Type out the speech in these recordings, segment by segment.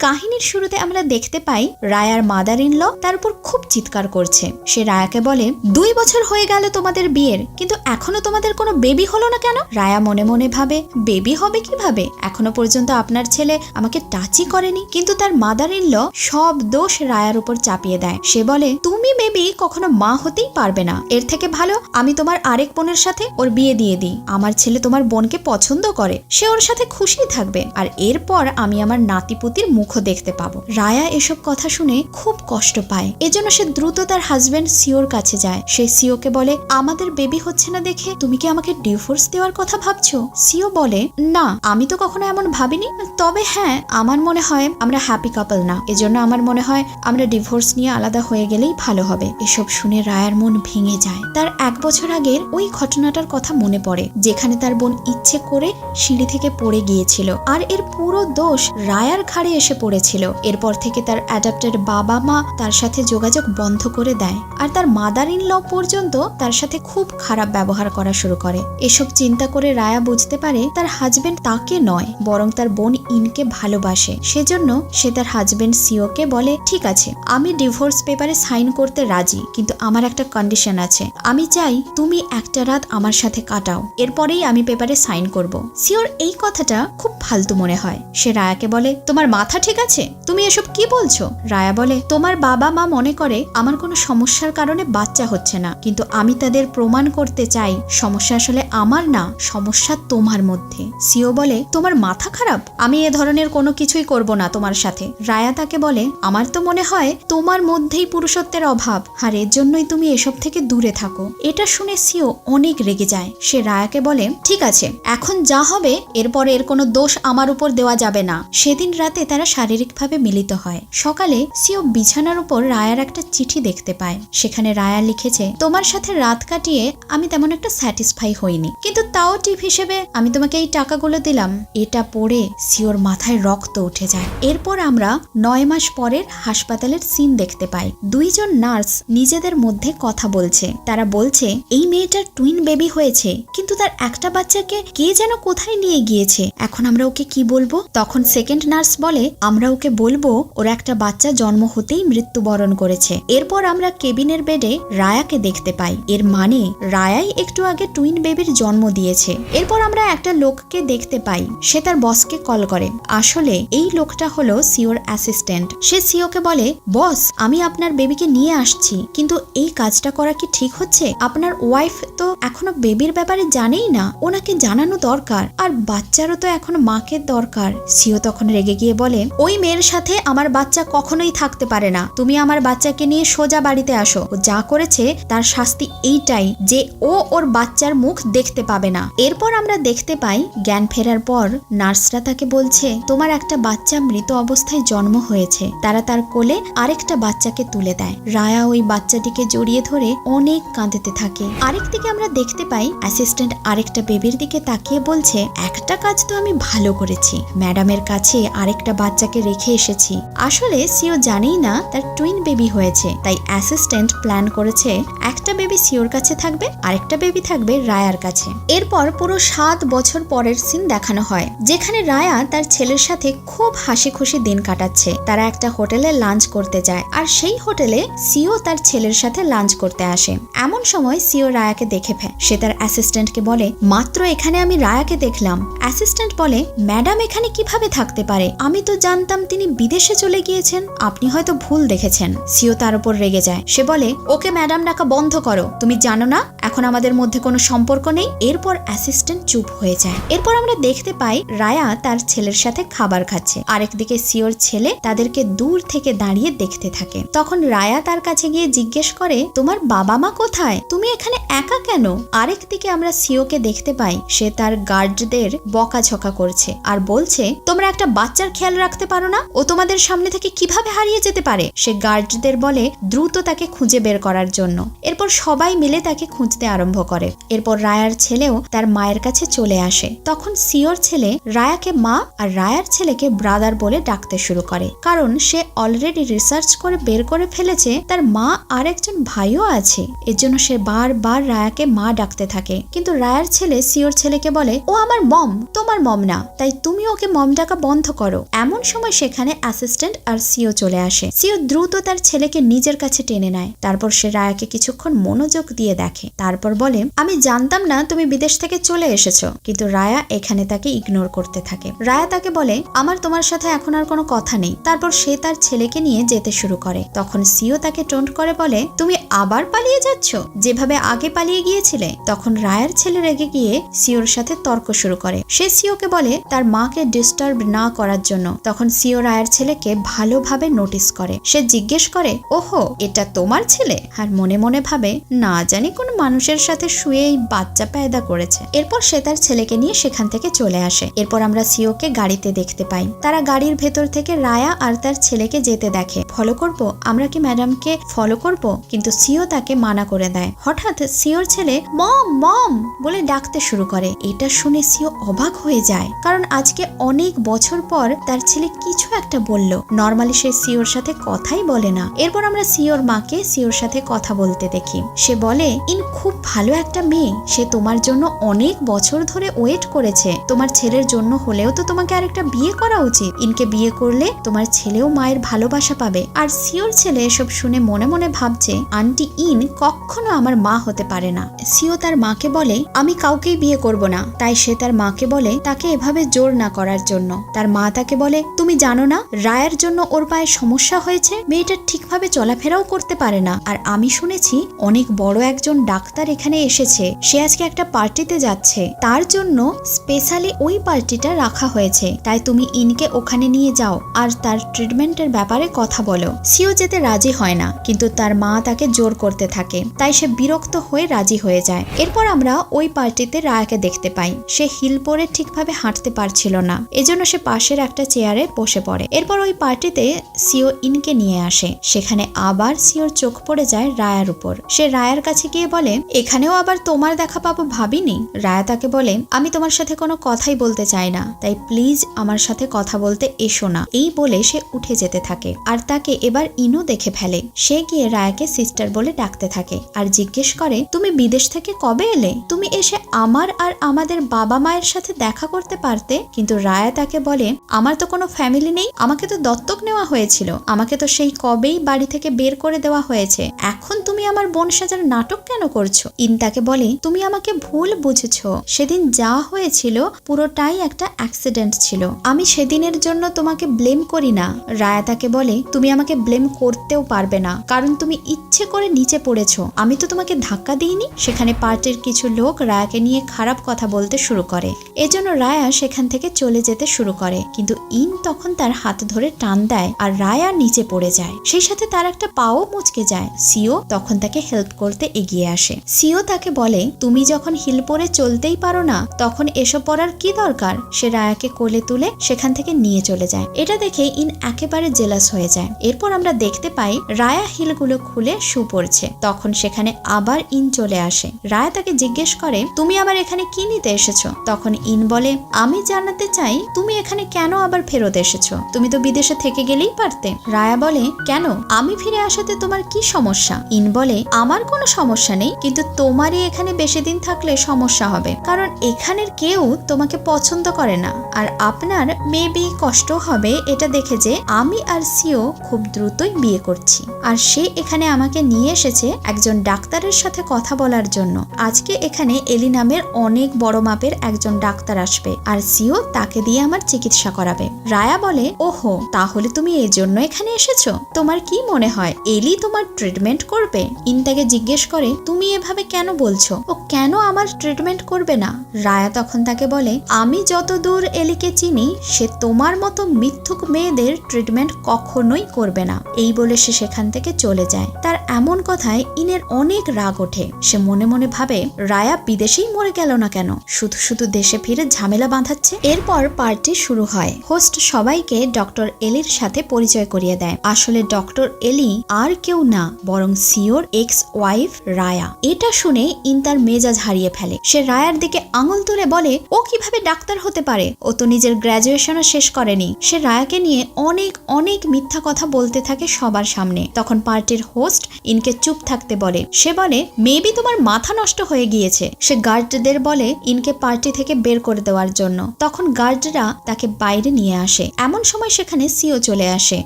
কাহিনীর শুরুতে আমরা দেখতে পাই রায়ার মাদার ইন ল তার উপর খুব চিৎকার করছে। সে রায়াকে বলে, দুই বছর হয়ে গেল তোমাদের বিয়ের, কিন্তু এখনও তোমাদের কোনো বেবি হলো না কেন? রায়া মনে মনে ভাবে বেবি হবে কীভাবে? এখনও পর্যন্ত আপনার ছেলে আমাকে টাচই করেনি। কিন্তু তার মাদার ইন ল সব দোষ রায়ার উপর চাপিয়ে দেয়। সে বলে, তুমি বেবি কখনো মা হতেই পারবে না। এর থেকে ভালো, আমি তোমার আরেক বোনের সাথে ওর বিয়ে দিয়ে দিই। আমার ছেলে তোমার বোনকে পছন্দ করে। সে ওর সাথে খুশি থাকবে। আর এরপর আমি আমার নাতিপুতির মুখও দেখতে পাবো। রায়া এসব কথা শুনে খুব কষ্ট পায়। এজন্য সে দ্রুত তার হাজবেন্ড সিওর কাছে যায়। সে সিওকে বলে, আমাদের বেবি হচ্ছে না দেখে তুমি কি আমাকে ডিভোর্স দেওয়ার কথা ভাবছ? সিও বলে, না, আমি তো কখনো এমন ভাবিনি। তবে হ্যাঁ আমার মনে হয় আমরা হ্যাপি কাপল না। এজন্য আমার মনে হয় আমরা ডিভোর্স নিয়ে আলাদা হয়ে গেলেই ভালো হবে। এসব শুনে রায়ার মন ভেঙে যায়। তার এক বছর আগের ওই ঘটনাটার কথা মনে পড়ে, যেখানে তার বোন ইচ্ছে করে সিঁড়ি থেকে পড়ে গিয়েছিল। আর এর পুরো দোষ রায়ার ঘাড়ে এসে পড়েছিল। এরপর থেকে তার অ্যাডাপ্টেড বাবা মা তার সাথে যোগাযোগ বন্ধ করে দেয় আর তার মাদার ইন ল পর্যন্ত তার সাথে খুব খারাপ ব্যবহার করা শুরু করে। এসব চিন্তা করে রায়া বুঝতে পারে তার হাজবেন্ড তাকে নয়, বরং তার বোন ইনকে ভালোবাসে। সেজন্য সে তার হাজবেন্ড সিওকে বলে, ঠিক আছে, আমি ডিভোর্স পেপারে সাইন করতে রাজি, কিন্তু আমার একটা কন্ডিশন আছে। আমি চাই তুমি একটা রাত আমার সাথে কাটাও, এরপরেই আমি পেপারে সাইন করব। সিওর এই কথাটা খুব ফালতু মনে হয়। সে রায়াকে বলে, তোমার মাথা আছে, তুমি এসব কি বলছো? রায়া বলে, তোমার বাবা মা মনে করে আমার কোনো সমস্যার কারণে বাচ্চা হচ্ছে না, কিন্তু আমি তাদের প্রমাণ করতে চাই, সমস্যা আসলে আমার না, সমস্যা তোমার মধ্যে। সিও বলে, তোমার মাথা খারাপ? আমি এ ধরনের কোনো কিছুই করব না তোমার সাথে। রায়া তাকে বলে, আমার তো মনে হয় তোমার মধ্যেই পুরুষত্বের অভাব, আর এর জন্যই তুমি এসব থেকে দূরে থাকো। এটা শুনে সিও অনেক রেগে যায়। সে রায়াকে বলে, ঠিক আছে, এখন যা হবে, এরপর এর কোনো দোষ আমার উপর দেওয়া যাবে না। সেদিন রাতে তারা শারীরিকভাবে মিলিত হয়। সকালে সিও বিছানার উপর রায়ার একটা চিঠি দেখতে পায়। সেখানে রায়া লিখেছে, তোমার সাথে রাত কাটিয়ে আমি তেমন একটা স্যাটিসফাই হইনি। কিন্তু তাও টিপ হিসেবে আমি তোমাকে এই টাকাগুলো দিলাম। এটা পড়ে সিওর মাথায় রক্ত উঠে যায়। এরপর আমরা নয় মাস পরের হাসপাতালের সিন দেখতে পাই। দুইজন নার্স নিজেদের মধ্যে কথা বলছে। তারা বলছে, এই মেয়েটার টুইন বেবি হয়েছে, কিন্তু তার একটা বাচ্চাকে কে যেন কোথায় নিয়ে গিয়েছে? এখন আমরা ওকে কি বলব? তখন সেকেন্ড নার্স বলে আমরা ওকে বলব, ওর একটা বাচ্চা জন্ম হতেই মৃত্যুবরণ করেছে। এরপর আমরা কেবিনের বেডে রায়াকে দেখতে পাই। এর মানে রায়াই একটু আগে টুইন বেবির জন্ম দিয়েছে। এরপর আমরা একটা লোককে দেখতে পাই। সে তার বসকে কল করে। আসলে, এই লোকটা হলো সিওর অ্যাসিস্ট্যান্ট। সে সিওকে বলে, বস, আমি আপনার বেবিকে নিয়ে আসছি, কিন্তু এই কাজটা করা কি ঠিক হচ্ছে? আপনার ওয়াইফ তো এখনও বেবির ব্যাপারে জানেই না। ওনাকে জানানো দরকার। আর বাচ্চারও তো এখন মাকে দরকার। সিও তখন রেগে গিয়ে বলে ওই মেয়ের সাথে আমার বাচ্চা কখনোই থাকতে পারে না। তুমি আমার বাচ্চাকে নিয়ে সোজা বাড়িতে আসো। ও যা করেছে, তার শাস্তি এইটাই যে ও ওর বাচ্চার মুখ দেখতে পাবে না। এরপর আমরা দেখতে পাই, জ্ঞান ফেরার পর নার্সরা তাকে বলছে, তোমার একটা বাচ্চা মৃত অবস্থায় জন্ম হয়েছে। তারা তার কোলে আরেকটা বাচ্চাকে তুলে দেয় রায়া ওই বাচ্চাটিকে জড়িয়ে ধরে অনেক কাঁদতে থাকে। আরেক দিকে আমরা দেখতে পাই অ্যাসিস্ট্যান্ট আরেকটা বেবির দিকে তাকিয়ে বলছে, একটা কাজ তো আমি ভালো করেছি। ম্যাডামের কাছে আরেকটা বাচ্চাকে রেখে এসেছি। আসলে সিও জানেই না তার টুইন বেবি হয়েছে। তাই অ্যাসিস্ট্যান্ট প্ল্যান করেছে, একটা বেবি সিওর কাছে থাকবে, আরেকটা বেবি থাকবে রায়ার কাছে। এরপর পুরো সাত বছর পরের সিন দেখানো হয়, যেখানে রায়া তার ছেলের সাথে খুব হাসি খুশি দিন কাটাচ্ছে। তারা একটা হোটেলে লাঞ্চ করতে যায়, আর সেই হোটেলে সিও তার ছেলের সাথে লাঞ্চ করতে আসে। এমন সময় সিও রায়াকে দেখে ফেলে। সে তার অ্যাসিস্ট্যান্টকে বলে, মাত্র এখানে আমি রায়াকে দেখলাম। অ্যাসিস্ট্যান্ট বলে, ম্যাডাম এখানে কীভাবে থাকতে পারে? আমি তো জানতাম তিনি বিদেশে চলে গিয়েছেন। আপনি হয়তো ভুল দেখেছেন। সিও তার উপর রেগে যায়। সে বলে, ওকে, ম্যাডাম, ডাকা বন্ধ করো। তুমি জানো না, এখন আমাদের মধ্যে কোনো সম্পর্ক নেই। এরপর অ্যাসিস্ট্যান্ট চুপ হয়ে যায়। এরপর আমরা দেখতে পাই, রায়া তার ছেলের সাথে খাবার খাচ্ছে। আরেকদিকে সিওর ছেলে তাদেরকে দূর থেকে দাঁড়িয়ে দেখতে থাকে। তখন রায়া তার কাছে গিয়ে জিজ্ঞেস করে, তোমার বাবা মা কোথায়? তুমি এখানে একা কেন? আরেক দিকে আমরা সিওকে দেখতে পাই, সে তার গার্ডদের বকাঝকা করছে। আর বলছে, তোমরা একটা বাচ্চার খেয়াল রাখতে পারো না? ও তোমাদের সামনে থেকে কীভাবে হারিয়ে যেতে পারে? সে গার্ডদের বলে, দ্রুত তাকে খুঁজে বের করার জন্য। এরপর সবাই মিলে তাকে খুঁজতে আরম্ভ করে। এরপর রায়ার ছেলেও তার মায়ের কাছে চলে আসে। তখন সিওর ছেলে রায়াকে মা আর রায়ার ছেলেকে ব্রাদার বলে ডাকতে শুরু করে। কারণ সে অলরেডি রিসার্চ করে বের করে ফেলেছে, তার মা আর একজন ভাইও আছে। এর জন্য সে বারবার রায়াকে মা ডাকতে থাকে। কিন্তু রায়ার ছেলে সিওর ছেলেকে বলে, ও আমার মম, তোমার মম না। তাই তুমি ওকে মম ডাকা বন্ধ করো। এমন সময় সেখানে অ্যাসিস্ট্যান্ট আর সিও চলে আসে। সিও দ্রুত তার ছেলেকে নিজের কাছে টেনে নেয়। তারপর সে রায়াকে কিছুক্ষণ মনোযোগ দিয়ে দেখে। তারপর বলে, আমি জানতাম না তুমি বিদেশ থেকে চলে এসেছ। কিন্তু রায়া এখানে তাকে ইগনোর করতে থাকে। রায়া তাকে বলে, আমার তোমার সাথে এখন আর কোনো কথা নেই। তারপর সে তার ছেলেকে নিয়ে যেতে শুরু করে। তখন সিও তাকে টোন্ট করে বলে, তুমি আবার পালিয়ে যাচ্ছ? যেভাবে আগে পালিয়ে গিয়েছিলে, তখন রায়ার ছেলে রেগে গিয়ে সিওর সাথে তর্ক শুরু করে। সে সিওকে বলে, তার মাকে ডিস্টার্ব না করার জন্য। তখন সিও রায়ের ছেলেকে ভালোভাবে নোটিস করে। সে জিজ্ঞেস করে, ওহো, এটা তোমার ছেলে? আর মনে মনে ভাবে, না জানি কোন মানুষের সাথে শুয়ে এই বাচ্চা পায়দা করেছে। এরপর সে তার ছেলেকে নিয়ে সেখান থেকে চলে আসে। এরপর আমরা সিওকে গাড়িতে দেখতে পাই। তারা গাড়ির ভেতর থেকে রায়া আর তার ছেলেকে যেতে দেখে। ফলো করব? আমরা কি ম্যাডামকে ফলো করব? কিন্তু সিও তাকে মানা করে দেয়। হঠাৎ সিওর ছেলে, মম মম! বলে ডাকতে শুরু করে। এটা শুনে সিও অবাক হয়ে যায়। কারণ আজকে অনেক বছর পর তার ছেলে কিছু একটা বলল। নর্মালি সে সিওর সাথে কথাই বলে না। এরপর আমরা সিওর মাকে সিওর সাথে কথা বলতে দেখি। সে বলে, ইন, খুব ভালো একটা মেয়ে। সে তোমার জন্য অনেক বছর ধরে ওয়েট করেছে। তোমার ছেলের জন্য হলেও তো তোমাকে আরেকটা বিয়ে করা উচিত। ইনকে বিয়ে করলে তোমার ছেলেও মায়ের ভালোবাসা পাবে। আর সিওর ছেলে এসব শুনে মনে মনে ভাবছে, আন্টি, ইন, কখনো আমার মা হতে পারে না। সিও তার মাকে বলে, আমি কাউকেই বিয়ে করব না। তাই সে তার মাকে বলে, তাকে এভাবে জোর না করার জন্য। তার মা তাকে বলে তুমি জানো না, রায়ের জন্য ওর পায়ে সমস্যা হয়েছে? মেয়েটা ঠিকভাবে চলাফেরাও করতে পারে না। আর আমি শুনেছি, অনেক বড় একজন ডাক্তার এখানে এসেছে। সে আজকে একটা পার্টিতে যাচ্ছে। তার জন্য স্পেশালি ওই পার্টিটা রাখা হয়েছে। তাই তুমি ইনকে ওখানে নিয়ে যাও আর তার ট্রিটমেন্টের ব্যাপারে কথা বলো। সিও যেতে রাজি হয় না, কিন্তু তার মা তাকে জোর করতে থাকে। তাই সে বিরক্ত হয়ে রাজি হয়ে যায়। এরপর আমরা ওই পার্টিতে রায়াকে দেখতে পাই। সে হিল পরে ঠিকভাবে হাঁটতে পারছিল না। এজন্য সে পাশের একটা চেয়ারে বসে পড়ে। এরপর ওই পার্টিতে সিও ইনকে নিয়ে আসে। সেখানে আবার সিওর চোখ পড়ে যায় রায়ার উপর। সে রায়ার কাছে গিয়ে বলে, এখানেও আবার তোমার দেখা পাবো ভাবিনি? রায়া তাকে বলে, আমি তোমার সাথে কোনো কথাই বলতে চাই না। তাই প্লিজ আমার সাথে কথা বলতে এসো না। এই বলে সে উঠে যেতে থাকে। আর তাকে এবার ইনো দেখে ফেলে। সে গিয়ে রায়াকে সিস্টার বলে ডাকতে থাকে আর জিজ্ঞেস করে, তুমি বিদেশ থেকে কবে এলে? তুমি এসে আমার আর আমাদের বাবা মায়ের সাথে দেখা করতে পারতে? কিন্তু রায়া তাকে বলে, আমার তো কোনো ফ্যামিলি নেই, আমাকে তো দত্তক নেওয়া হয়েছিল। আমাকে তো সেই কবেই বাড়ি থেকে বের করে দেওয়া হয়েছে। এখন তুমি আমার বোন সাজার নাটক কেন করছ? ইন তাকে বলে, তুমি আমাকে ভুল বুঝেছ। সেদিন যা হয়েছিল, পুরোটাই একটা অ্যাক্সিডেন্ট ছিল। আমি সেদিনের জন্য তোমাকে ব্লেম করি না। রায়া তাকে বলে, তুমি আমাকে ব্লেম করতেও পারবে না। কারণ তুমি ইচ্ছে করে নিচে পড়েছো। আমি তো তোমাকে ধাক্কা দিইনি। সেখানে পার্টির কিছু লোক রায়াকে নিয়ে খারাপ কথা বলতে শুরু করে। এজন্য রায়া সেখান থেকে চলে যেতে শুরু করে। কিন্তু ইন তখন তার হাত ধরে টান দেয় আর রায়া নিচে পড়ে যায়। সেই সাথে তার একটা পাও মুচকে যায়। সিও তখন তাকে হেল্প করতে এগিয়ে আসে। সিও তাকে বলে, তুমি যখন হিল পরে চলতেই পারো না, তখন এসব পড়ার কি দরকার? সে রায়াকে কোলে তুলে সেখান থেকে নিয়ে চলে যায়। এটা দেখে ইন একেবারে জেলাস হয়ে যায়। এরপর আমরা দেখতে পাই, রায়া হিলগুলো খুলে শু পড়ছে। তখন সেখানে আবার ইন চলে আসে। রায়া তাকে জিজ্ঞেস করে, তুমি আবার এখানে কি নিতে এসেছ? তখন ইন বলে, আমি জানাতে চাই, তুমি এখানে কেন আবার ফেরত এসেছ। তুমি তো বিদেশে থেকে গেলেই পারতে। রায়া বলে, কেন? আমি ফিরে আসাতে তোমার কি সমস্যা? ইন বলে, আমার কোনো সমস্যা নেই, কিন্তু তোমারই এখানে বেশি দিন থাকলে সমস্যা হবে। কারণ এখানের কেউ তোমাকে পছন্দ করে না। আর আপনার মেবি কষ্ট হবে এটা দেখে যে আমি আর সিও খুব দ্রুতই বিয়ে করছি। আর সে এখানে আমাকে নিয়ে এসেছে একজন ডাক্তারের সাথে কথা বলার জন্য। আজকে এখানে এলি নামের অনেক বড় মাপের একজন ডাক্তার আসবে, আর সিও তাকে দিয়ে আমার চিকিৎসা করাবে। রায়া বলে, ওহো, তাহলে তুমি এই জন্য এখানে এসেছ? তোমার কি মনে হয়, এলি তোমার ট্রিটমেন্ট করবে? ইনতাকে জিজ্ঞেস করে, তুমি এভাবে কেন বলছো? ও কেন আমার ট্রিটমেন্ট করবে না? রায়া তখন তাকে বলে, আমি যতদূর এলিকে চিনি, সে তোমার মতো মিথ্যুক মেয়েদের ট্রিটমেন্ট কখনোই করবে না। এই বলে সে সেখান থেকে চলে যায়। তার এমন কথায় ইনের অনেক রাগ ওঠে। সে মনে মনে ভাবে, রায়া বিদেশেই মরে গেল না কেন? শুধু শুধু দেশে ফিরে ঝামেলা বাঁধাচ্ছে? এরপর পার্টি শুরু হয়। হোস্ট সবাইকে ডক্টর এলির সাথে পরিচয় করিয়ে দেয়। আসলে ডক্টর এলি আর কেউ না, বরং সিওর এক্স ওয়াইফ রায়া। এটা শুনে ইন তার মেজাজ হারিয়ে ফেলে। সে রায়ার দিকে আঙুল তুলে বলে, ও কীভাবে ডাক্তার হতে পারে? ও তো নিজের গ্র্যাজুয়েশনও শেষ করেনি। সে রায়াকে নিয়ে অনেক অনেক মিথ্যা কথা বলতে থাকে সবার সামনে। তখন পার্টির হোস্ট ইনকে চুপ থাকতে বলে, সে বলে, মেবি তোমার মাথা নষ্ট হয়ে গিয়েছে। সে গার্ডদের বলে, ইনকে পার্টি থেকে বের করে দেওয়ার জন্য। তখন গার্ডরা তাকে বাইরে নিয়ে আসে। এমন সময় সেখানে সিও চলে আসে।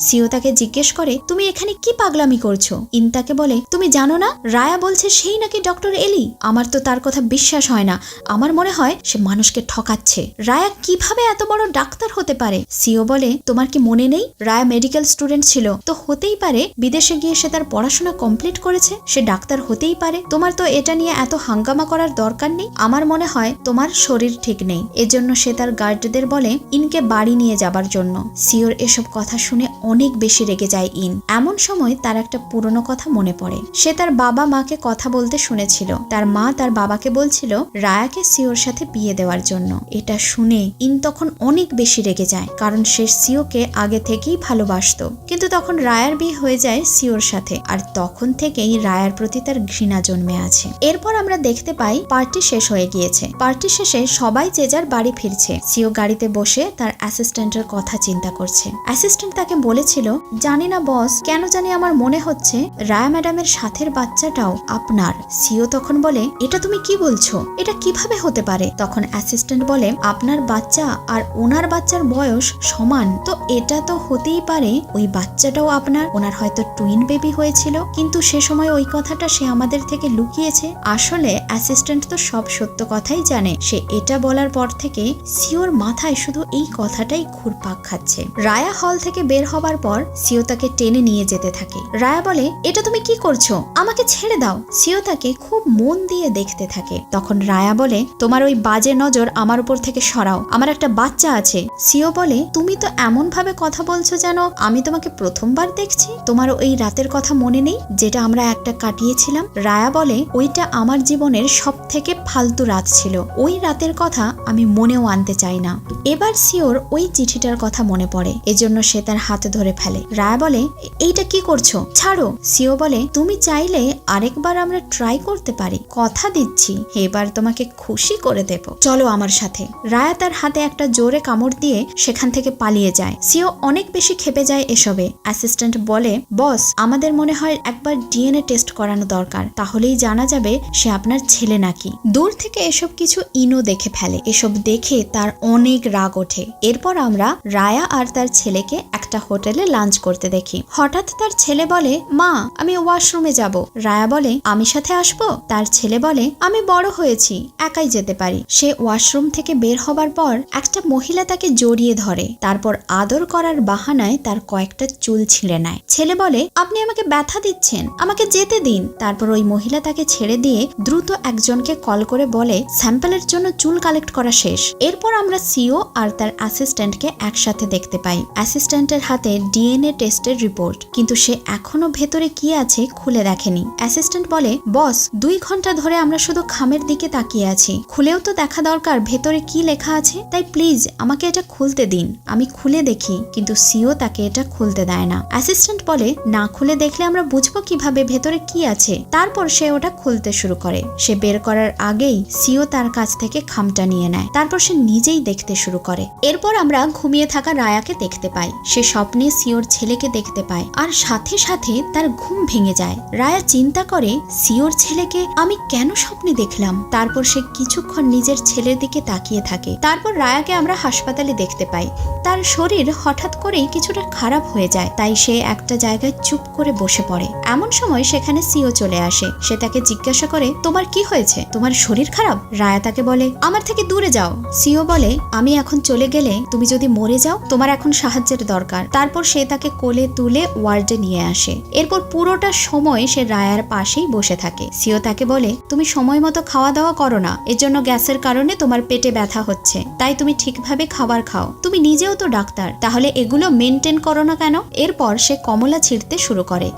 সিও তাকে জিজ্ঞেস করে, তুমি এখানে কি পাগলামি করছ? ইন তাকে বলে, তুমি জানো না, রায়া বলছে সেই নাকি ডক্টর এলি? আমার তো তার কথা বিশ্বাস হয় না। আমার মনে হয় সে মানুষকে ঠকাচ্ছে। রায়া কীভাবে এত বড় ডাক্তার হতে পারে? সিও বলে, তোমার কি মনে নেই? রায়া মেডিকেল স্টুডেন্ট ছিল। তো হতেই পারে বিদেশে গিয়ে সে তার পড়াশোনা কমপ্লিট করেছে? সে ডাক্তার হতেই পারে। তোমার তো এটা নিয়ে এত হাঙ্গামা করার দরকার নেই। আমার মনে হয় তোমার শরীর ঠিক নেই। এজন্য সে তার গার্ডদের বলে, ইনকে বাড়ি নিয়ে যাবার জন্য। সিওর এসব কথা শুনে অনেক বেশি রেগে যায় ইন। এমন সময় তার একটা পুরনো কথা মনে পড়ে। সে তার বাবা মাকে কথা বলতে শুনেছিল। তার মা তার বাবাকে বলছিল রায়াকে সিওর সাথে বিয়ে দেওয়ার জন্য। এটা শুনে ইন তখন অনেক বেশি রেগে যায়, কারণ সে সিওকে আগে থেকেই ভালোবাসতো। কিন্তু তখন রায়ার বিয়ে হয়ে যায় সিওর সাথে, আর তখন থেকেই রায়ার প্রতি তার ঘৃণা জন্মে আছে। এরপর আমরা দেখতে পাই পার্টি শেষ হয়ে গিয়েছে। পার্টি শেষে সবাই যে যার বাড়ি ফিরছে। সিও গাড়িতে বসে তার অ্যাসিস্ট্যান্টের কথা চিন্তা করছে। অ্যাসিস্ট্যান্ট তাকে বলেছিল, জানি না বস কেন জানি আমার মনে হচ্ছে রায়া ম্যাডামের সাথের বাচ্চাটাও আপনার। সিও তখন বলে, এটা তুমি কি বলছো? এটা কীভাবে হতে পারে? তখন অ্যাসিস্ট্যান্ট বলে, আপনার বাচ্চা আর ওনার বাচ্চার বয়স সমান, তো এটা তো হতেই পারে ওই বাচ্চাটাও আপনার, ওনার হয়তো টুইন বেবি হয়েছিল, কিন্তু সে সময় ওই কথাটা সে আমাদের থেকে লুকিয়েছে। আসলে অ্যাসিস্ট্যান্ট তো সব সত্য কথাই জানে। সে এটা বলার পর থেকে সিওর মাথায় শুধু এই কথাটাই ঘুরপাক খাচ্ছে। রায়া হল থেকে বের হবার পর সিও তাকে টেনে নিয়ে যেতে থাকে। রায়া বলে, এটা তুমি কি করছ? আমাকে ছেড়ে দাও। সিও তাকে খুব মন দিয়ে দেখতে থাকে। তখন রায়া বলে, তোমার ওই বাজে নজর আমার উপর থেকে সরাও। আমার একটা বাচ্চা আছে। সিও বলে, তুমি তো এমন ভাবে কথা বলছো যেন আমি তোমাকে প্রথমবার দেখছি? তোমার ওই রাতের কথা মনে নেই যেটা আমরা একটা কাটিয়েছিলাম? রায়া বলে, ওইটা আমার জীবনের সব থেকে ফালতু রাত ছিল। ওই রাতের কথা আমি মনেও আনতে চাই না। এবার সিওর ওই চিঠিটার কথা মনে পড়ে। এজন্য সে তার হাতে ধরে ফেলে। রায়া বলে, এইটা কি করছ? ছাড়ো। সিও বলে, তুমি চাইলে আরেকবার আমরা ট্রাই করতে পারি। কথা দিচ্ছি। এবার তোমাকে খুশি করে দেব। চলো আমার সাথে। রায়া তার হাতে একটা জোরে কামড় দিয়ে সেখান থেকে পালিয়ে যায়। সিও অনেক বেশি খেপে যায় এসবে। অ্যাসিস্ট্যান্ট বলে, বস, আমাদের মনে হয় একবার ডিএনএ টেস্ট করানো দরকার। তাহলেই জানা যাবে সে আপনার ছেলে নাকি। দূর থেকে এসব কিছু ইনো দেখে ফেলে। এসব দেখে তার অনেক রাগ ওঠে। এরপর আমরা রায়া আর তার ছেলেকে একটা হোটেলে লাঞ্চ করতে দেখি। হঠাৎ তার ছেলে বলে, মা, আমি ওয়াশরুমে যাব। রায়া বলে, আমি সাথে আসব? তার ছেলে বলে, আমি বড় হয়েছি, একাই যেতে পারি। সে ওয়াশরুম থেকে বের হবার পর একটা মহিলা তাকে জড়িয়ে ধরে। তারপর আদর করার বাহানায় তার কয়েকটা চুল ছিঁড়ে নেয়। ছেলে বলে, আপনি আমাকে ব্যথা দিচ্ছেন, আমাকে যেতে দিন। তারপর ওই মহিলা তাকে ছেড়ে দিয়ে দ্রুত একজনকে কল করে বলে, স্যাম্পলের জন্য চুল কালেক্ট করা শেষ। এরপর আমরা সিও আর তার অ্যাসিস্ট্যান্টকে একসাথে দেখতে পাই। অ্যাসিস্ট্যান্টের হাতে ডিএনএ টেস্টের রিপোর্ট। কিন্তু সে এখনও ভেতরে কি আছে খুলে দেখেনি। অ্যাসিস্ট্যান্ট বলে, বস, দুই ঘণ্টা ধরে আমরা শুধু খামের দিকে তাকিয়ে আছি। খুলেও তো দেখা দরকার ভেতরে কি লেখা আছে। তাই প্লিজ, আমাকে এটা খুলতে দিন। আমি খুলে দেখি, কিন্তু সিও তাকে এটা খুলতে দেয় না। অ্যাসিস্ট্যান্ট বলে, না খুলে দেখলে আমরা বুঝব কীভাবে ভেতরে কি আছে। তারপর সে ওটা খুলতে শুরু করে। সে বের করার আগেই সিও তার কাছ থেকে খামটা নিয়ে নেয়। তারপর সে নিজেই দেখতে শুরু করে। এরপর আমরা ঘুমিয়ে থাকা রায়াকে দেখতে পাই সে স্বপ্নে সিওর ছেলেকে দেখতে পায় আর সাথে সাথে তার ঘুম ভেঙে যায়। রায়া চিন্তা করে, সিওর ছেলেকে আমি কেন স্বপ্নে দেখলাম? তারপর সে কিছুক্ষণ নিজের ছেলের দিকে তাকিয়ে থাকে। তারপর রায়াকে আমরা হাসপাতালে দেখতে পাই। তার শরীর হঠাৎ করেই কিছুটা খারাপ হয়ে যায়, তাই সে একটা জায়গায় চুপ করে বসে পড়ে। এমন সময় সেখানে সিও চলে আসে। সে তাকে জিজ্ঞাসা করে, তোমার কি হয়েছে? তোমার শরীর খারাপ? রায়া তাকে বলে, আমার থেকে দূরে যাও। সিও বলে, আমি এখন চলে গেলে তুমি যদি মরে যাও, তোমার এখন সাহায্যের দরকার। তারপর সে তাকে কোলে তুলে ওয়ার্ডে নিয়ে আসে। এরপর পুরোটা সময় সে রায়ার পাশেই বসে থাকে। সিও তাকে বলে, তুমি সময় মতো খাওয়া দাওয়া করো না। এর জন্য গ্যাসের কারণে তোমার পেটে ব্যথা হচ্ছে। তাই তুমি ঠিকভাবে খাবার খাও। তুমি নিজেও তো ডাক্তার। তাহলে এগুলো মেনটেন করো না কেন? এরপর সে কমলা ছিঁড়তে শুরু করে।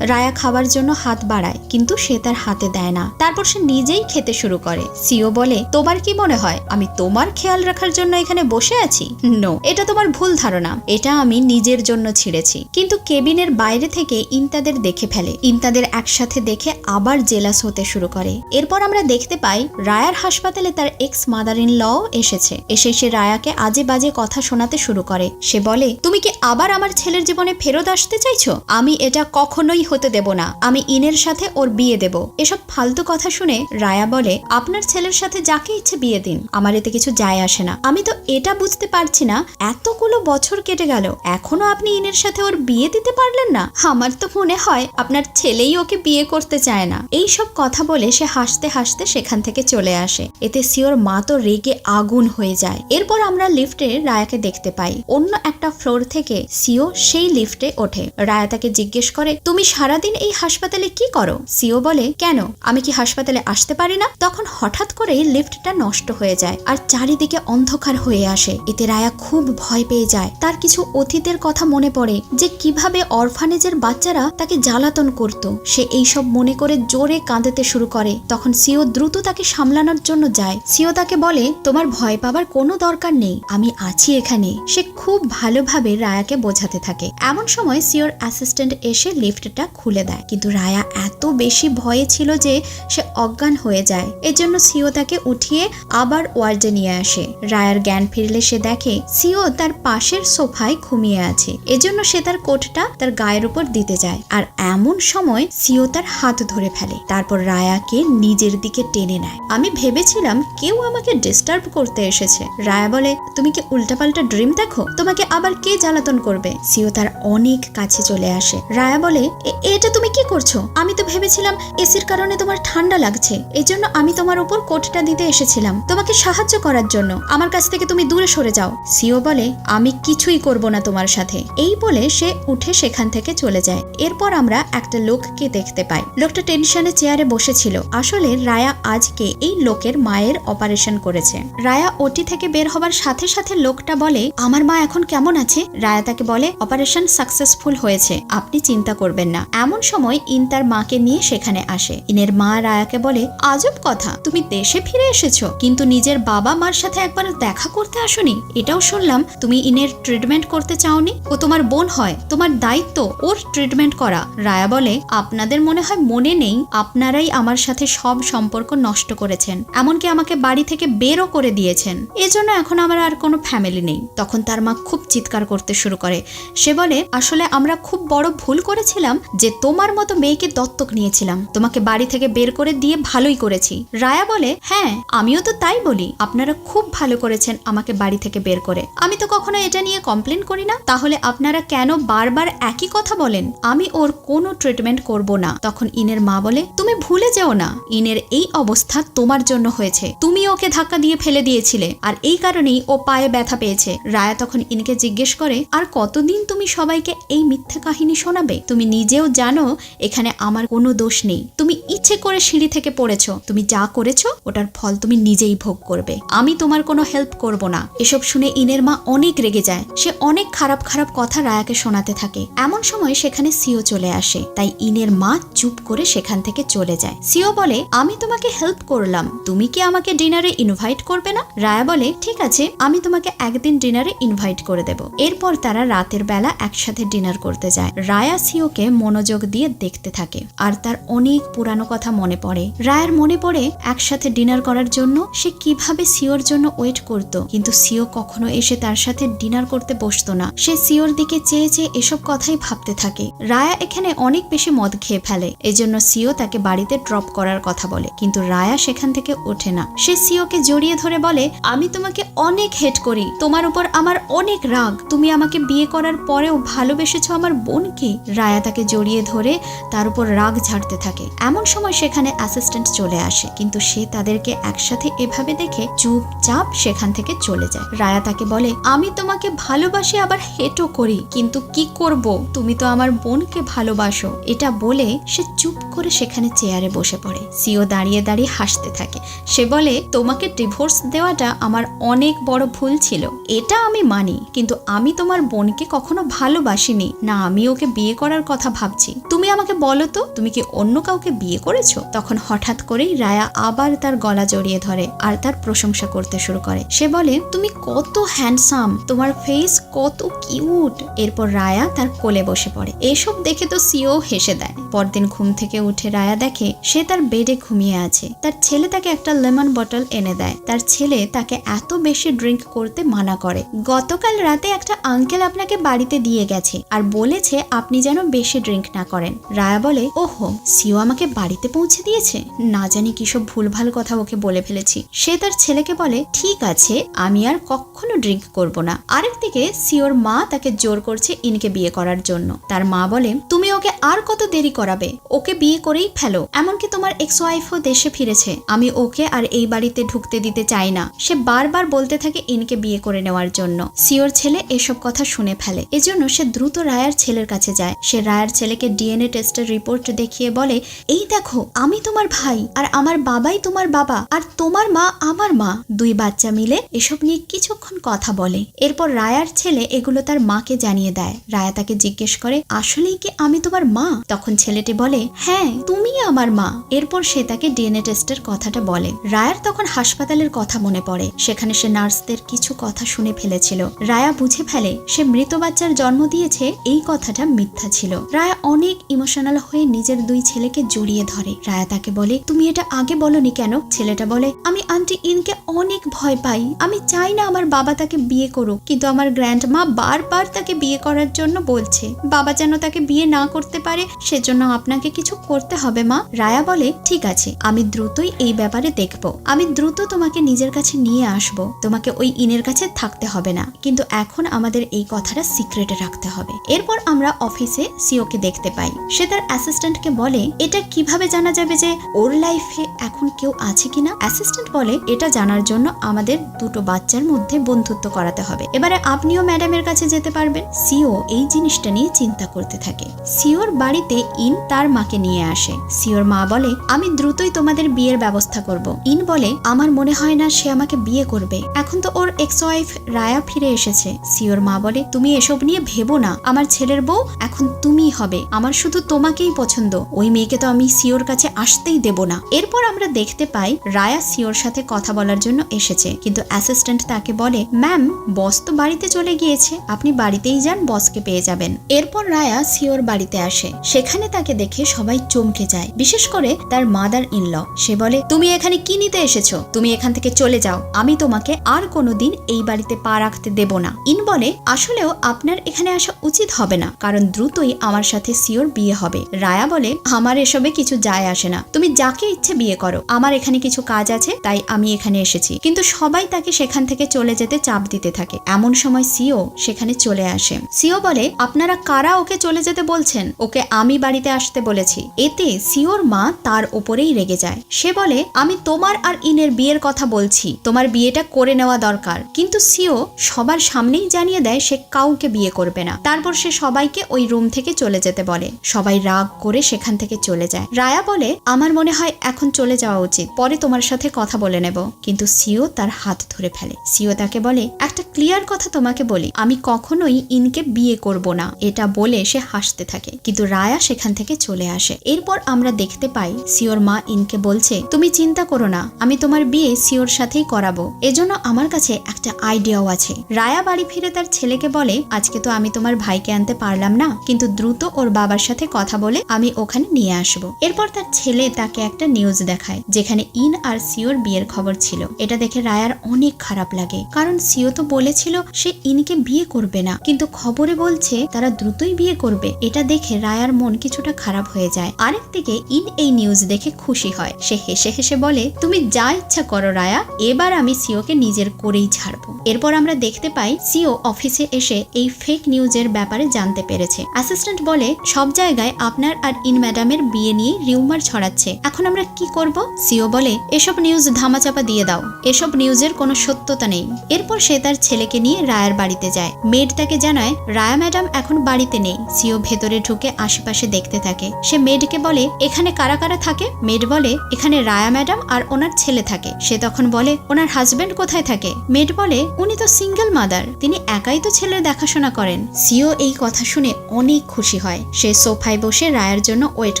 রায়া খাবার জন্য হাত বাড়ায়, কিন্তু সে তার হাতে দেয় না। তারপর সে নিজেই খেতে শুরু করে। সিও বলে, তোমার কি মনে হয়, আমি তোমার খেয়াল রাখার জন্য এখানে বসে আছি? নো, এটা তোমার ভুল ধারণা। এটা আমি নিজের জন্য ছিঁড়েছি। কিন্তু কেবিনের বাইরে থেকে ইন্তাদের দেখে ফেলে। ইন্তাদের একসাথে দেখে আবার জেলাস হতে শুরু করে। এরপর আমরা দেখতে পাই, রায়ার হাসপাতালে তার এক্স মাদার ইন লও এসেছে। এসে সে রায়াকে আজে বাজে কথা শোনাতে শুরু করে। সে বলে, তুমি কি আবার আমার ছেলের জীবনে ফেরত আসতে চাইছো? আমি এটা কখনোই হতে দেব না। আমি ইনের সাথে ওর বিয়ে দেব। এসব ফালতু কথা শুনে রায়া বলে, আপনার ছেলের সাথে যাকে ইচ্ছে বিয়ে দিন। আমার এতে কিছু যায় আসে না। আমি তো এটা বুঝতে পারছি না, এতগুলো বছর কেটে গেল। এখনও আপনি ইনের সাথে ওর বিয়ে দিতে পারলেন না? আমার তো মনে হয় আপনার ছেলেই ওকে বিয়ে করতে চায় না। এই সব কথা বলে সে হাসতে হাসতে সেখান থেকে চলে আসে। এতে সিওর মা তো রেগে আগুন হয়ে যায়। এরপর আমরা লিফটে রায়াকে দেখতে পাই। অন্য একটা ফ্লোর থেকে সিও সেই লিফটে ওঠে। রায়া তাকে জিজ্ঞেস করে, তুমি সারাদিন এই হাসপাতালে কি করো? সিও বলে, কেন? আমি কি হাসপাতালে আসতে পারি না? তখন হঠাৎ করেই লিফটটা নষ্ট হয়ে যায় আর চারিদিকে অন্ধকার হয়ে আসে। এতে রায়া খুব ভয় পেয়ে যায়। তার কিছু অতীতের কথা মনে পড়ে যে কীভাবে অরফানেজের বাচ্চারা তাকে জ্বালাতন করত। সে এইসব মনে করে জোরে কাঁদতে শুরু করে। তখন সিও দ্রুত তাকে সামলানোর জন্য যায়। সিও তাকে বলে, তোমার ভয় পাবার কোনো দরকার নেই। আমি আছি এখানে। সে খুব ভালোভাবে রায়াকে বোঝাতে থাকে। এমন সময় সিওর অ্যাসিস্ট্যান্ট এসে লিফটটা খুলে দেয়। কিন্তু রায়া এত বেশি ভয়ে ছিল যে সে অজ্ঞান হয়ে যায়। এজন্য সিও তাকে উঠিয়ে আবার ওয়ার্ডে নিয়ে আসে। রায়ার জ্ঞান ফিরলে সে দেখে সিও তার পাশের সোফায় ঘুমিয়ে আছে। এজন্য সে তার কোটটা তার গায়ের উপর দিতে যায়। আর এমন সময় সিও তার হাত ধরে ফেলে। তারপর রায়াকে নিজের দিকে টেনে নেয়। আমি ভেবেছিলাম কেউ আমাকে ডিস্টার্ব করতে এসেছে। রায়া বলে, তুমি কি উল্টাপাল্টা ড্রিম দেখো? তোমাকে আবার কে জ্বালাতন করবে? সিও তার অনেক কাছে চলে আসে। রায়া বলে, "এ- এটা তুমি কি করছ? আমি তো ভেবেছিলাম এসির কারণে তোমার ঠান্ডা লাগছে। এই জন্য আমি তোমার উপর কোটটা দিতে এসেছিলাম। তোমাকে সাহায্য করার জন্য। আমার কাছ থেকে তুমি দূরে সরে যাও। সিও বলে, আমি কিছুই করব না তোমার সাথে। এই বলে সে উঠে সেখান থেকে চলে যায়। এরপর আমরা একটা লোককে দেখতে পাই। লোকটা টেনশনে চেয়ারে বসেছিল। আসলে রায়া আজকে এই লোকের মায়ের অপারেশন করেছে। রায়া ওটি থেকে বের হবার সাথে সাথে লোকটা বলে, আমার মা এখন কেমন আছে? রায়া তাকে বলে, অপারেশন সাকসেসফুল হয়েছে। আপনি চিন্তা করবেন না। এমন সময় ইন তার মাকে নিয়ে সেখানে আসে। ইনের মা রায়াকে বলে, আজব কথা, তুমি দেশে ফিরে এসেছ, কিন্তু নিজের বাবা মার সাথে একবার দেখা করতে আসোনি? এটাও শুনলাম, তুমি ইনের ট্রিটমেন্ট করতে চাওনি? ও তোমার বোন হয়, তোমার দায়িত্ব, ওর ট্রিটমেন্ট করা। রায়া বলে, আপনাদের মনে হয় মনে নেই, আপনারাই আমার সাথে সব সম্পর্ক নষ্ট করেছেন, এমনকি আমাকে বাড়ি থেকে বেরও করে দিয়েছেন। এজন্য এখন আমার আর কোনো ফ্যামিলি নেই। তখন তার মা খুব চিৎকার করতে শুরু করে। সে বলে, আসলে আমরা খুব বড় ভুল করেছিলাম যে তোমার মতো মেয়েকে দত্তক নিয়েছিলাম, তোমাকে বাড়ি থেকে বের করে দিয়ে ভালোই করেছি। রায়া বলে হ্যাঁ আমিও তো তাই বলি। আপনারা খুব ভালো করেছেন আমাকে বাড়ি থেকে বের করে। আমি তো কখনো এটা নিয়ে কমপ্লেন করি না। তাহলে আপনারা কেন বারবার একই কথা বলেন? আমি ওর কোনো ট্রিটমেন্ট করব না। তখন ইনের মা বলে, তুমি ভুলে যেও না। ইনের এই অবস্থা তোমার জন্য হয়েছে। তুমি ওকে ধাক্কা দিয়ে ফেলে দিয়েছিলে, আর এই কারণেই ও পায়ে ব্যথা পেয়েছে। রায়া তখন ইনকে জিজ্ঞেস করে, আর কতদিন তুমি সবাইকে এই মিথ্যে কাহিনী শোনাবে? তুমি নিজেও জানো, এখানে আমার কোনো দোষ নেই। তুমি ইচ্ছে করে সিঁড়ি থেকে পড়েছো, তুমি যা করেছ, ওটার ফল তুমি নিজেই ভোগ করবে। আমি তোমার কোনো হেল্প করব না। এসব শুনে ইনের মা অনেক রেগে যায়। সে অনেক খারাপ খারাপ কথা রায়াকে শোনাতে থাকে। এমন সময় সেখানে সিও চলে আসে। তাই ইনের মা চুপ করে সেখান থেকে চলে যায়। সিও বলে, আমি তোমাকে হেল্প করলাম। তুমি কি আমাকে ডিনারে ইনভাইট করবে না? রায়া বলে, ঠিক আছে, আমি তোমাকে একদিন ডিনারে ইনভাইট করে দেব। এরপর তারা রাতের বেলা একসাথে ডিনার করতে যায়। রায়া সিওকে মনোযোগ দিয়ে দেখতে থাকে। আর তার অনেক পুরানো কথা মনে পড়ে। রায়ার মনে পড়ে একসাথে ডিনার করার জন্য সে কীভাবে সিওর জন্য ওয়েট করত। কিন্তু সিও কখনো এসে তার সাথে ডিনার করতে বসতো না। সে সিওর দিকে চেয়ে চেয়ে এসব কথাই ভাবতে থাকে। রায়া এখানে অনেক বেশি মদ খেয়ে ফেলে। এজন্য সিও তাকে বাড়িতে ড্রপ করার কথা বলে। কিন্তু রায়া সেখান থেকে ওঠে না। সে সিওকে জড়িয়ে ধরে বলে, আমি তোমাকে অনেক হেট করি। তোমার উপর আমার অনেক রাগ। তুমি আমাকে বিয়ে করার পরেও ভালোবেসেছো আমার বোনকে? রায়া তাকে জড়িয়ে ধরে তার উপর রাগ ঝাড়তে থাকে। এমন সময় সেখানে অ্যাসিস্ট্যান্ট চলে আসে, কিন্তু সে তাদেরকে একসাথে এভাবে দেখে চুপচাপ সেখান থেকে চলে যায়। রায়া তাকে বলে, আমি তোমাকে ভালোবাসি, আবার হেটও করি, কিন্তু কি করব? তুমি তো আমার বোনকে ভালোবাসো। এটা বলে সে চুপ করে সেখানে চেয়ারে বসে পড়ে। সিও দাঁড়িয়ে দাঁড়িয়ে হাসতে থাকে। সে বলে, তোমাকে ডিভোর্স দেওয়াটা আমার অনেক বড় ভুল ছিল। এটা আমি মানি, কিন্তু আমি তোমার বোনকে কখনো ভালোবাসিনি। না, আমি ওকে বিয়ে করার কথা ভাবছি। তুমি আমাকে বলো তো, তুমি কি অন্য কাউকে বিয়ে করেছ? তখন হঠাৎ করেই রায়া আবার তার গলা জড়িয়ে ধরে আর তার প্রশংসা করতে শুরু করে। সে বলে, তুমি কত হ্যান্ডসাম তোমার ফেস কত কিউট এরপর রায়া তার কোলে বসে পড়ে। এসব দেখে তো সিও হেসে দেয়। পরদিন ঘুম থেকে উঠে রায়া দেখে সে তার বেডে ঘুমিয়ে আছে। তার ছেলে তাকে একটা লেমন বটল এনে দেয়। তার ছেলে তাকে এত বেশি ড্রিঙ্ক করতে মানা করে। গতকাল রাতে একটা আঙ্কেল আপনাকে বাড়িতে দিয়ে গেছে আর বলেছে আপনি যেন বেশি ড্রিঙ্ক ড্রিঙ্ক না করেন। রায়া বলে, ওহো, সিও আমাকে বাড়িতে পৌঁছে দিয়েছে? না জানি কিসব ভুলভাল কথা ওকে বলে ফেলেছি। সে তার ছেলেকে বলে, ঠিক আছে, আমি আর কখনো ড্রিঙ্ক করব না। আরেকদিকে সিওর মা তাকে জোর করছে ইনকে বিয়ে করার জন্য। তার মা বলে, তুমি ওকে আর কত দেরি করাবে? ওকে বিয়ে করেই ফেলো। এমনকি তোমার এক্স ওয়াইফও দেশে ফিরেছে। আমি ওকে আর এই বাড়িতে ঢুকতে দিতে চাই না। সে বারবার বলতে থাকে ইনকে বিয়ে করে নেওয়ার জন্য। সিওর ছেলে এসব কথা শুনে ফেলে। এজন্য সে দ্রুত রায়ার ছেলের কাছে যায়। সে রায়ার ছেলেকে ডিএনএ টেস্টের রিপোর্ট দেখিয়ে বলে, এই দেখো, আমি তোমার ভাই আর আমার বাবাই তোমার বাবা আর তোমার মা আমার মা। দুই বাচ্চা মিলে এসব নিয়ে কিছুক্ষণ কথা বলে। এরপর রায়ার ছেলে এগুলো তার মাকে জানিয়ে দেয়। রায়া তাকে জিজ্ঞেস করে, আসলেই কি আমি তোমার মা? তখন ছেলেটি বলে হ্যাঁ তুমি আমার মা। এরপর সে তাকে ডিএনএ টেস্টের কথাটা বলে। রায়ার তখন হাসপাতালের কথা মনে পড়ে। সেখানে সে নার্সদের কিছু কথা শুনে ফেলেছিল। রায়া বুঝে ফেলে, সে মৃত বাচ্চার জন্ম দিয়েছে, এই কথাটা মিথ্যা ছিল। রায়া অনেক ইমোশনাল হয়ে নিজের দুই ছেলেকে জড়িয়ে ধরে। রায়া তাকে বলে, তুমি এটা আগে বলনি কেন? ছেলেটা বলে, আমি আন্টি ইনকে অনেক ভয় পাই। আমি চাই না আমার বাবা তাকে বিয়ে করুক। কিন্তু আমার গ্র্যান্ড মা বারবার তাকে বিয়ে করার জন্য বলছে। বাবা যেন তাকে বিয়ে না করতে পারে, সেজন্য আপনাকে কিছু করতে হবে মা। রায়া বলে, ঠিক আছে, আমি দ্রুতই এই ব্যাপারে দেখব। আমি দ্রুত তোমাকে নিজের কাছে নিয়ে আসব। তোমাকে ওই ইনের কাছে থাকতে হবে না। কিন্তু এখন আমাদের এই কথাটা সিক্রেটে রাখতে হবে। এরপর আমরা অফিসে সিওকে দেখতে পাই। সে তার অ্যাসিস্ট্যান্টকে বলে, এটা কীভাবে জানা যাবে যে ওর লাইফে এখন কেউ আছে কিনা? অ্যাসিস্ট্যান্ট বলে, এটা জানার জন্য আমাদের দুটো বাচ্চার মধ্যে বন্ধুত্ব করাতে হবে। এবারে আপনিও ম্যাডামের কাছে যেতে পারবেন। সিও এই জিনিসটা নিয়ে চিন্তা করতে থাকে। সিওর বাড়িতে ইন তার মাকে নিয়ে আসে। সিওর মা বলে, আমি দ্রুতই তোমাদের বিয়ের ব্যবস্থা করব। ইন বলে, আমার মনে হয় না সে আমাকে বিয়ে করবে। এখন তো ওর এক্স ওয়াইফ রায়া ফিরে এসেছে। সিওর মা বলে, তুমি এসব নিয়ে ভেবো না। আমার ছেলের বউ এখন তুমিই হবে। আমার শুধু তোমাকেই পছন্দ। ওই মেয়েকে তো আমি সিওর কাছে আসতেই দেব না। এরপর আমরা দেখতে পাই, রায়া সিওর সাথে কথা বলার জন্য এসেছে। কিন্তু অ্যাসিস্ট্যান্ট তাকে বলে ম্যাম বস তো বাড়িতে চলে গিয়েছে। আপনি বাড়িতেই যান বসকে পেয়ে যাবেন। এরপর রায়া সিওর বাড়িতে আসে। সেখানে তাকে দেখে সবাই চমকে যায়। বিশেষ করে তার মাদার ইনল সে বলে, তুমি এখানে কি নিতে এসেছ? তুমি এখান থেকে চলে যাও। আমি তোমাকে আর কোনোদিন এই বাড়িতে পা রাখতে দেব না। ইন বলে, আসলেও আপনার এখানে আসা উচিত হবে না। কারণ দ্রুতই আমার সাথে সিওর বিয়ে হবে। রায়া বলে, আমার এসবে কিছু যায় আসে না। তুমি যাকে ইচ্ছে বিয়ে করো। আমার এখানে কিছু কাজ আছে, তাই আমি এখানে এসেছি। কিন্তু সবাই তাকে সেখান থেকে চলে যেতে চাপ দিতে থাকে। এমন সময় সিও সেখানে চলে আসে। সিও বলে, আপনারা কারা ওকে চলে যেতে বলছেন? ওকে আমি বাড়িতে আসতে বলেছি। এতে সিওর মা তার ওপরেই রেগে যায়। সে বলে, আমি তোমার আর ইনের বিয়ের কথা বলছি। তোমার বিয়েটা করে নেওয়া দরকার। কিন্তু সিও সবার সামনেই জানিয়ে দেয়, সে কাউকে বিয়ে করবে না। তারপর সে সবাইকে ওই রুম থেকে চলে যেতে বলে। সবাই রাগ করে সেখান থেকে চলে যায়। রায়া বলে, আমার মনে হয় এখন চলে যাওয়া উচিত। পরে তোমার সাথে কথা বলে নেব। কিন্তু সিও তার হাত ধরে ফেলে। সিও তাকে বলে, একটা ক্লিয়ার কথা তোমাকে বলি। আমি কখনোই ইনকে বিয়ে করব না। এটা বলে সে হাসতে থাকে। কিন্তু রায়া সেখান থেকে চলে আসে। এরপর আমরা দেখতে পাই, সিওর মা ইনকে বলছে, তুমি চিন্তা করো না। আমি তোমার বিয়ে সিওর সাথেই করাবো। এজন্য আমার কাছে একটা আইডিয়াও আছে। রায়া বাড়ি ফিরে তার ছেলেকে বলে, আজকে তো আমি তোমার ভাইকে আনতে পারলাম না। কিন্তু দ্রুত ওর বাবার সাথে কথা বলে আমি ওখানে নিয়ে আসব। এরপর তার ছেলে তাকে একটা নিউজ দেখায়, যেখানে ইন আর সিওর বিয়ের খবর ছিল। এটা দেখে রায়ার অনেক খারাপ লাগে। কারণ সিও তো বলেছিল সে ইনকে বিয়ে করবে না। কিন্তু খবরে বলছে তারা দ্রুতই বিয়ে করবে। এটা দেখে রায়ার মন কিছুটা খারাপ হয়ে যায়। আরেকদিকে ইন এই নিউজ দেখে খুশি হয়। সে হেসে হেসে বলে, তুমি যা ইচ্ছা করো রায়া, এবার আমি সিওকে নিজের করেই ছাড়বো। এরপর আমরা দেখতে পাই, সিও অফিসে এসে এই ফেক নিউজের ব্যাপারে জানতে পেরেছে। অ্যাসিস্ট্যান্ট বলে সব জায়গায় আপনার আর ইন ম্যাডামের বিয়ে নিয়ে রিউমার ছড়াচ্ছে। এখন আমরা কি করব? সিও বলে, এসব নিউজ ধামাচাপা দিয়ে দাও। এসব নিউজের কোনো সত্যতা নেই। এরপর সে তার ছেলেকে নিয়ে রায়ার বাড়িতে যায়। মেড তাকে জানায়, রায়া ম্যাডাম এখন বাড়িতে নেই। সিও ভেতরে ঢুকে আশেপাশে দেখতে থাকে। সে মেডকে বলে, এখানে কারা কারা থাকে? মেড বলে, এখানে রায়া ম্যাডাম আর ওনার ছেলে থাকে। সে তখন বলে, ওনার হাজবেন্ড কোথায় থাকে? মেড বলে, উনি তো সিঙ্গেল মাদার তিনি একাই তো ছেলের দেখাশোনা করেন। সিও এই কথা শুনে অনেক খুশি হয়। সে সোফায় বসে রায়ার জন্য ওয়েট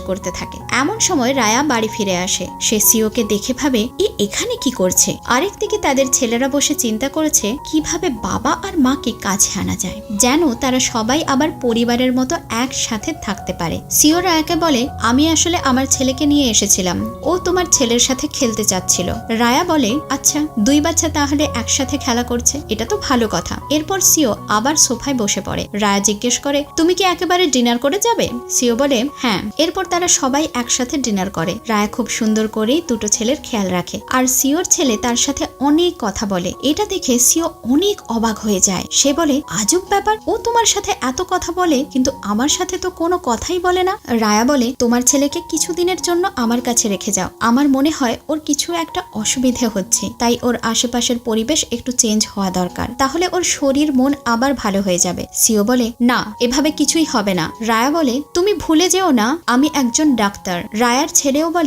করতে থাকে। এমন সময় রায়া বাড়ি ফিরে আসে। সে সিওকে দেখে ভাবে, এ এখানে কি করছে? আরেকদিকে তাদের ছেলেরা বসে চিন্তা করেছে, কীভাবে বাবা আর মাকে কাছে আনা যায়? যেন তারা সবাই আবার পরিবারের মতো একসাথে থাকতে পারে। সিও রায়াকে বলে, আমি আসলে আমার ছেলেকে নিয়ে এসেছিলাম। ও তোমার ছেলের সাথে খেলতে চাচ্ছিল। রায়া বলে আচ্ছা দুই বাচ্চা তাহলে একসাথে খেলা করছে? এটা তো ভালো কথা। এরপর সিও আবার সোফায় বসে পড়ে। রায়া জিজ্ঞেস করে, তুমি কি একেবারে ডিনার করে যাবে? সিও বলে হ্যাঁ। এরপর তারা সবাই একসাথে ডিনার করে। রায়া খুব সুন্দর করেই দুটো ছেলের খেয়াল রাখে। আর সিওর ছেলে তার সাথে অনেক কথা বলে। এটা দেখে সিও অনেক অবাক হয়ে যায়। সে বলে, আজব ব্যাপার, ও তোমার সাথে এত কথা বলে, কিন্তু আমার সাথে তো কোনো কথাই বলে না। রায়া বলে, তোমার ছেলেকে কিছুদিনের জন্য আমার কাছে রেখে যাও। আমার মনে হয় ওর কিছু একটা অসুবিধে হচ্ছে। তাই ওর আশেপাশের পরিবেশ একটু চেঞ্জ হওয়া দরকার। তাহলে ওর শরীর, মন আবার ভালো হয়ে যাবে। সিও বলে, না, এভাবে কিছুই হবে না। রায়া বলে তুমি ভুলে যেও না আমি একজন ডাক্তার। রায়ার ছেলেও বলে